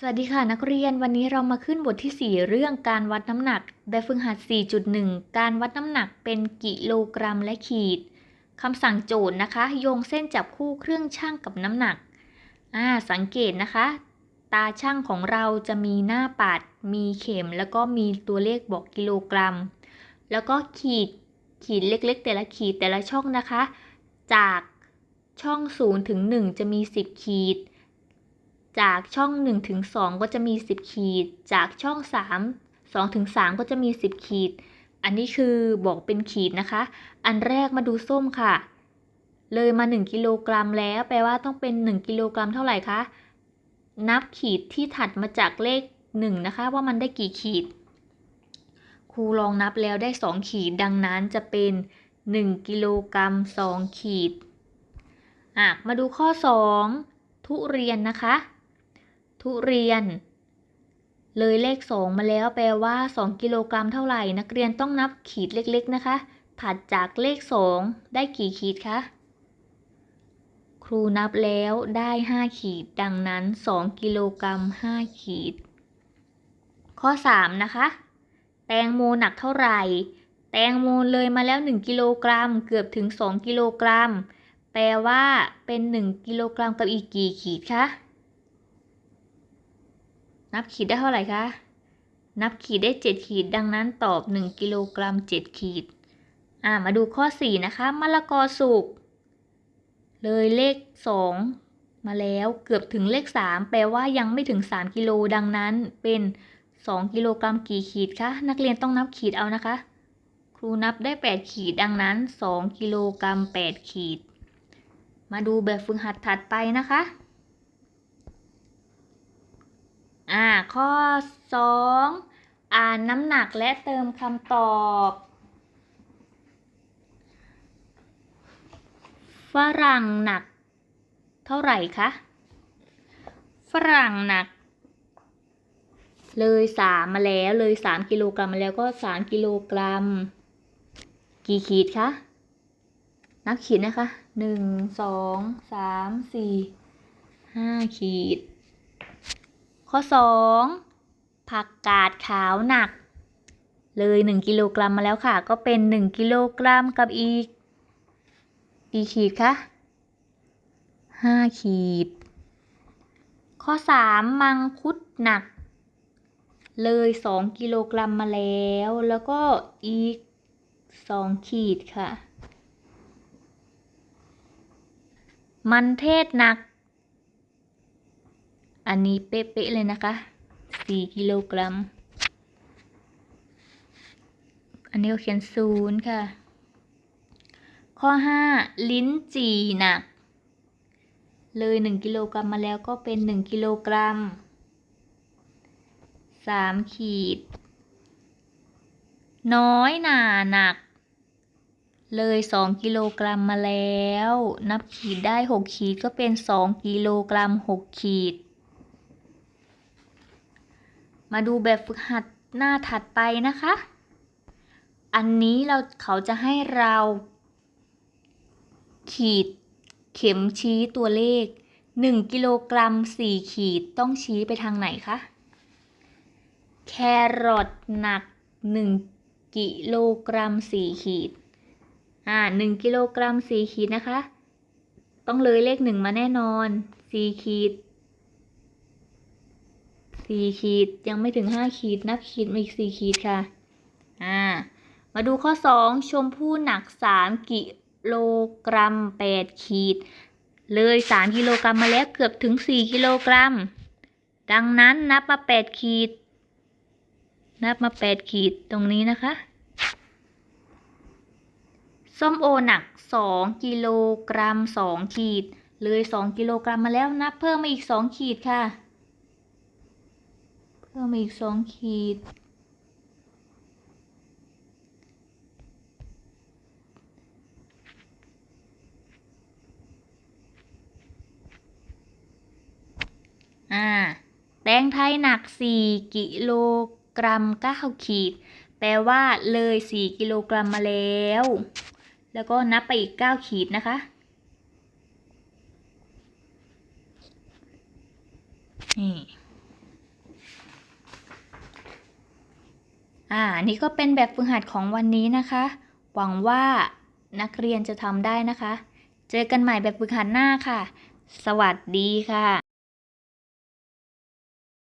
สวัสดีค่ะนักเรียนวันนี้เรามาขึ้นบทที่ 4 เรื่องการวัดน้ำหนักแบบฝึกหัด 4.1 การวัดน้ำหนักเป็นกิโลกรัมและขีดคำสั่งโจทย์นะคะ โยงเส้นจับคู่เครื่องช่างกับน้ำหนักอ่าสังเกตนะคะ ตาช่างของเราจะมีหน้าปัด มีเข็ม แล้วก็มีตัวเลขบอกกิโลกรัม แล้วก็ขีดขีดเล็กๆ แต่ละขีดแต่ละช่องนะคะ จากช่อง 0 ถึง 1 จะมี 10 ขีด จากช่อง1ถึง2ก็จะมี 10 ขีด จากช่อง 3 2ถึง3ก็จะมี 10 ขีด อันนี้คือบอกเป็นขีดนะคะ อันแรกมาดูส้มค่ะ เลยมา 1 กิโลกรัมแล้วแปลว่าต้องเป็น 1 กิโลกรัมเท่าไหร่คะ นับขีดที่ถัดมาจากเลข 1 นะคะ ว่ามันได้กี่ขีด ครูลองนับแล้วได้ 2 ขีด ดังนั้นจะเป็น 1 กิโลกรัม 2 ขีดอะมาดูข้อ 2 ทุเรียนนะคะ ทุเรียน เลยเลข 2 มาแล้วแปลว่า 2 กิโลกรัมเท่าไหร่ นักเรียนต้องนับขีดเล็กๆนะคะ ถัดจากเลข 2 ได้กี่ขีดคะครูนับแล้วได้ 5 ขีด ดังนั้น 2 กิโลกรัม 5 ขีด ข้อ 3 นะคะ แตงโมหนักเท่าไหร่ แตงโมเลยมาแล้ว 1 กิโลกรัม เกือบถึง 2 กิโลกรัม แปลว่าเป็น 1 กิโลกรัมกับอีกกี่ขีดคะ นับขีดได้เท่าไหร่คะ นับขีดได้ 7 ขีด ดังนั้นตอบ 1 กิโลกรัม 7 ขีด อ่า มาดูข้อ 4 นะคะมะละกอสุก เลยเลข 2 มาแล้วเกือบถึงเลข 3 แปลว่ายังไม่ถึง 3 กิโล ดังนั้นเป็น 2 กิโลกรัมกี่ขีดคะ นักเรียนต้องนับขีดเอานะคะ ครูนับได้ 8 ขีด ดังนั้น 2 กิโลกรัม 8 ขีด มาดูแบบฝึกหัดถัดไปนะคะ อ่า ข้อ 2 อ่านน้ำหนักและเติมคำตอบ ฝรั่งหนัก เท่าไหร่คะ ฝรั่งหนัก เลยสามมาแล้วเลยสามกิโลกรัมมาแล้วก็สามกิโลกรัม กี่ขีดคะ นับขีดนะคะหนึ่งสองสามสี่ห้าขีด ข้อสองผักกาดขาวหนัก เลยหนึ่งกิโลกรัมมาแล้วค่ะ ก็เป็นหนึ่งกิโลกรัมกับอีกกี่ขีดคะห้าขีด ข้อสามมังคุดหนัก เลยสองกิโลกรัมมาแล้ว แล้วก็อีกสองขีดค่ะ มันเทศหนัก อันนี้เป๊ะๆเลยนะคะ 4 กิโลกรัม อันนี้ก็เขียนศูนย์ค่ะ ข้อ 5 ลิ้นจี่หนัก เลย 1 กิโลกรัมมาแล้วก็เป็น 1 กิโลกรัม 3 ขีด น้อยหนาหนัก เลย 2 กิโลกรัมมาแล้ว นับขีดได้ 6 ขีดก็เป็น 2 กิโลกรัม 6 ขีด มาดูแบบฝึกหัดหน้าถัดไปนะคะ อันนี้เราเขาจะให้เราขีดเข็มชี้ตัวเลข 1 กิโลกรัม 4 ขีดต้องชี้ไปทางไหนคะ แครอทหนัก 1 กิโลกรัม 4 ขีด อ่า 1 กิโลกรัม 4 ขีดนะคะ ต้องเลยเลข 1 มาแน่นอน 4 ขีด สี่ขีดยังไม่ถึงห้าขีดนับขีดมาอีกสี่ขีดค่ะ อ่า มาดูข้อสองชมพู่หนักสามกิโลกรัมแปดขีด เลยสามกิโลกรัมมาแล้วเกือบถึงสี่กิโลกรัม ดังนั้นนับมาแปดขีด นับมาแปดขีดตรงนี้นะคะส้มโอหนักสองกิโลกรัมสองขีด เลยสองกิโลกรัมมาแล้วนับเพิ่มมาอีกสองขีดค่ะ พิ่มอีกสองขีด อ่า แตงไทยหนัก 4 กิโลกรัม 9 ขีด แปลว่าเลย 4 กิโลกรัมมาแล้ว แล้วก็นับไปอีก 9 ขีดนะคะนี่ อ่านี่ก็เป็นแบบฝึกหัดของวันนี้นะคะ หวังว่านักเรียนจะทำได้นะคะ เจอกันใหม่แบบฝึกหัดหน้าค่ะ สวัสดีค่ะ